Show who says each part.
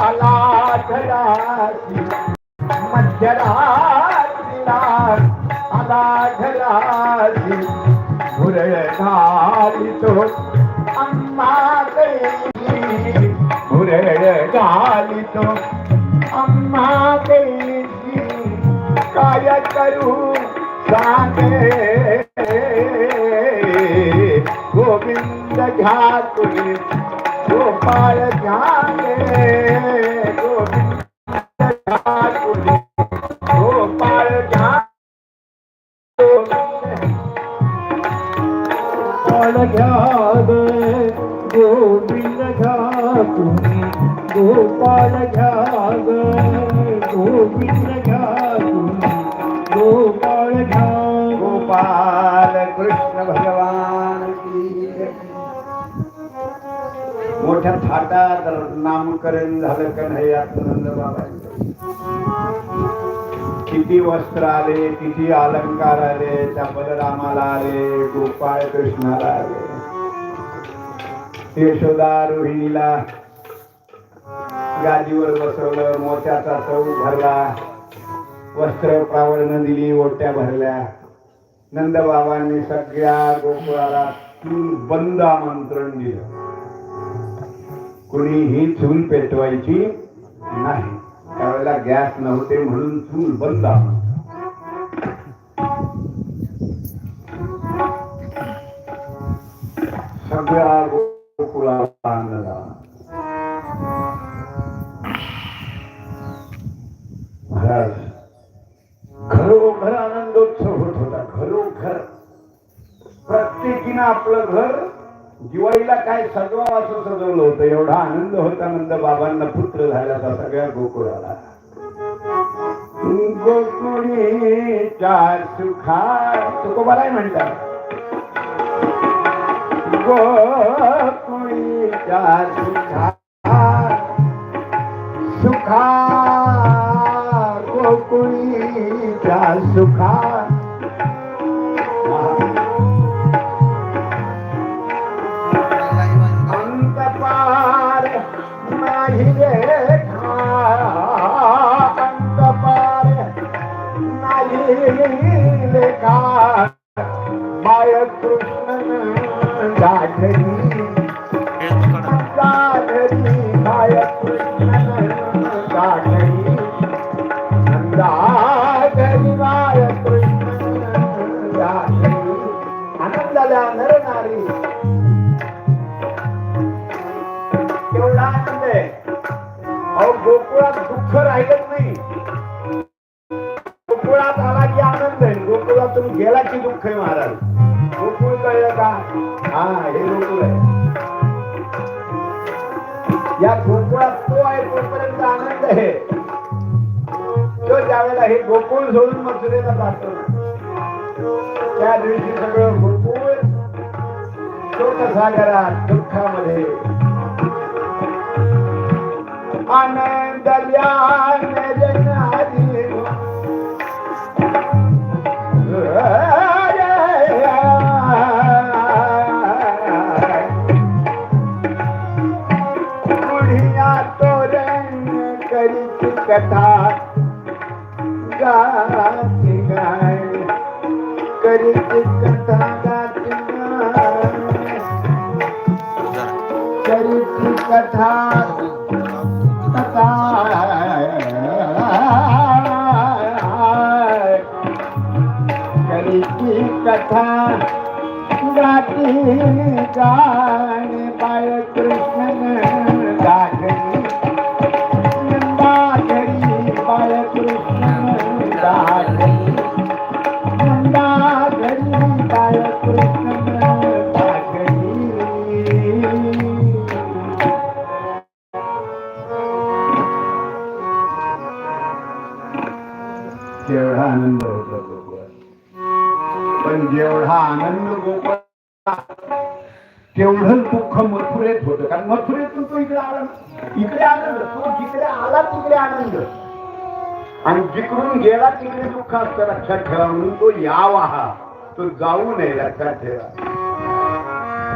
Speaker 1: आला घराची मध्यरात्रीला आला घराची भुरळ घालितो अम्मा कैची भुरळ घालितो अम्मा कैची काय करू सांगे गोविंद घ्या तुझे गोपाळ घ्याले गोपाळ घ्या गोविंद घ्या तुम्ही? गोपाल घ्या गोविंद घ्या तुम्ही? गोपाळ घ्या गोपाल कृष्ण भगवान की जय. मोठ्या थाटात नामकरण झालं कन्हैयात नंद बाबा किती वस्त्र आले किती अलंकार आले त्या बलरामाला आले गोपाळ कृष्णाला आले. यशोदा रोहिणीला गादीवर बसवलं मोत्याचा चौक भरला वस्त्र प्रावरण दिली ओट्या भरल्या. नंदबाबांनी सगळ्या गोकुळाला चूल बंद आमंत्रण दिलं. कुणी ही चूल पेटवायची नाही. त्यावेळेला गॅस नव्हते म्हणून चूल बंद सगळ्या गोकुळाला आणला महाराज घरोघर आनंदोत्सव होत होता. घरोघर. प्रत्येकीनं आपलं घर दिवाळीला काय सजवावं असं सजवलं होतं एवढा आनंद होता नंद बाबांना पुत्र झाल्याचा सगळ्या गोकुळाला. गोकुळीच्या सुखा तुकोबाराय काय गोकुळी चार सुखा सुखा चार सुखा गोकुळात दुःख नाही गोकुळात आला की आनंद आहे. गोकुळातून गेला की दुःख आहे महाराज. गोकुळ कळलं का? हा हे गोकुळ आहे या गोकुळात तो आहे तोपर्यंत आनंद आहे. तो त्यावेळेला हे गोकुळ सोडून मथुरेला जातो त्या दिवशी सगळं गोकुळ शोकसागरात दुःखामध्ये. आनंद कथा गाती गाय करीची कथा गाती गाय करीची कथा करीची कथा गाती गाण बाळ कृष्ण गाठरी पण जेवढा आनंद गोपाळ तेवढं दुःख मथुरेत होत. कारण मथुरेतून तो इकडे आला इकडे आनंद. तो जिकडे आला तिकडे आनंद. आणि जिकडून गेला तिकडे दुःख असतं. लक्षात ठेवा म्हणून तो यावा हा. तो जाऊ नये लक्षात ठेवा.